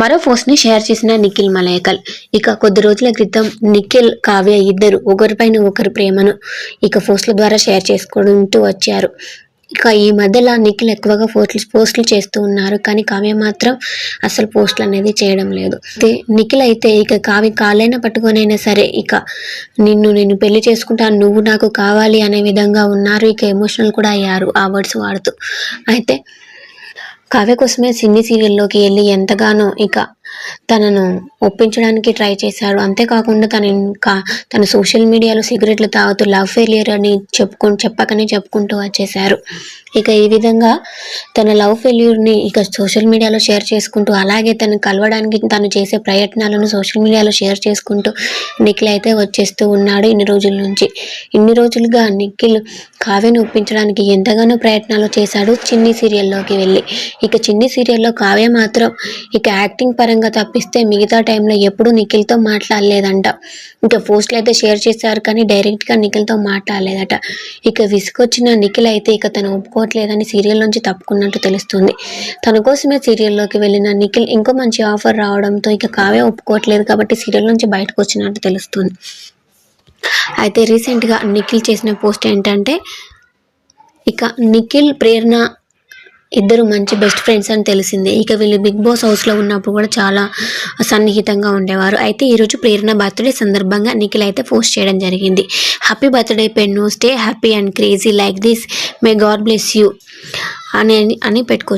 మరో పోస్ట్ని షేర్ చేసిన నిఖిల్ మలయకల్ ఇక కొద్ది రోజుల క్రితం నిఖిల్ కావ్య ఇద్దరు ఒకరిపైన ఒకరు ప్రేమను ఇక పోస్టుల ద్వారా షేర్ చేసుకుంటూ వచ్చారు. ఇక ఈ మధ్యలో నిఖిల్ ఎక్కువగా పోస్టులు పోస్టులు చేస్తూ ఉన్నారు. కానీ కావ్య మాత్రం అసలు పోస్టులు అనేది చేయడం లేదు. అయితే నిఖిల్ అయితే ఇక కావ్య కాలైనా పట్టుకొనైనా సరే ఇక నిన్ను నేను పెళ్ళి చేసుకుంటాను నువ్వు నాకు కావాలి అనే విధంగా ఉన్నారు. ఇక ఎమోషనల్ కూడా అయ్యారు ఆ వర్డ్స్ వాడుతూ. అయితే కావ్య కోసమే సిన్ని సీరియల్లోకి వెళ్ళి ఎంతగానో ఇక తనను ఒప్పించడానికి ట్రై చేశాడు అంతేకాకుండా తన ఇంకా తన సోషల్ మీడియాలో సిగరెట్లు తాగుతూ లవ్ ఫెయిలియర్ అని చెప్పుకు చెప్పకనే చెప్పుకుంటూ వచ్చేశారు. ఇక ఈ విధంగా తన లవ్ ఫెయిల్యూర్ని ఇక సోషల్ మీడియాలో షేర్ చేసుకుంటూ అలాగే తను కలవడానికి తను చేసే ప్రయత్నాలను సోషల్ మీడియాలో షేర్ చేసుకుంటూ నిఖిల్ అయితే వచ్చేస్తూ ఉన్నాడు ఇన్ని రోజుల నుంచి. ఇన్ని రోజులుగా నిఖిల్ కావ్యను ఒప్పించడానికి ఎంతగానో ప్రయత్నాలు చేశాడు చిన్ని సీరియల్లోకి వెళ్ళి. ఇక చిన్ని సీరియల్లో కావ్య మాత్రం ఇక యాక్టింగ్ పరంగా తప్పిస్తే మిగతా టైంలో ఎప్పుడూ నిఖిల్తో మాట్లాడలేదంట. ఇంకా పోస్ట్లు అయితే షేర్ చేశారు కానీ డైరెక్ట్గా నిఖిల్తో మాట్లాడలేదట. ఇక విసుకొచ్చిన నిఖిల్ అయితే ఇక తను ఒప్పుకోవట్లేదని సీరియల్ నుంచి తప్పుకున్నట్టు తెలుస్తుంది. తన కోసమే సీరియల్లోకి వెళ్ళిన నిఖిల్ ఇంకో మంచి ఆఫర్ రావడంతో ఇక కావే ఒప్పుకోవట్లేదు కాబట్టి సీరియల్ నుంచి బయటకు వచ్చినట్టు తెలుస్తుంది. అయితే రీసెంట్గా నిఖిల్ చేసిన పోస్ట్ ఏంటంటే ఇక నిఖిల్ ప్రేరణ ఇద్దరు మంచి బెస్ట్ ఫ్రెండ్స్ అని తెలిసింది. ఇక వీళ్ళు బిగ్ బాస్ హౌస్లో ఉన్నప్పుడు కూడా చాలా సన్నిహితంగా ఉండేవారు. అయితే ఈరోజు ప్రేరణ బర్త్డే సందర్భంగా నిఖిల్ అయితే పోస్ట్ చేయడం జరిగింది. Happy birthday pen stay happy and crazy like this may God bless you అని అని పెట్టుకో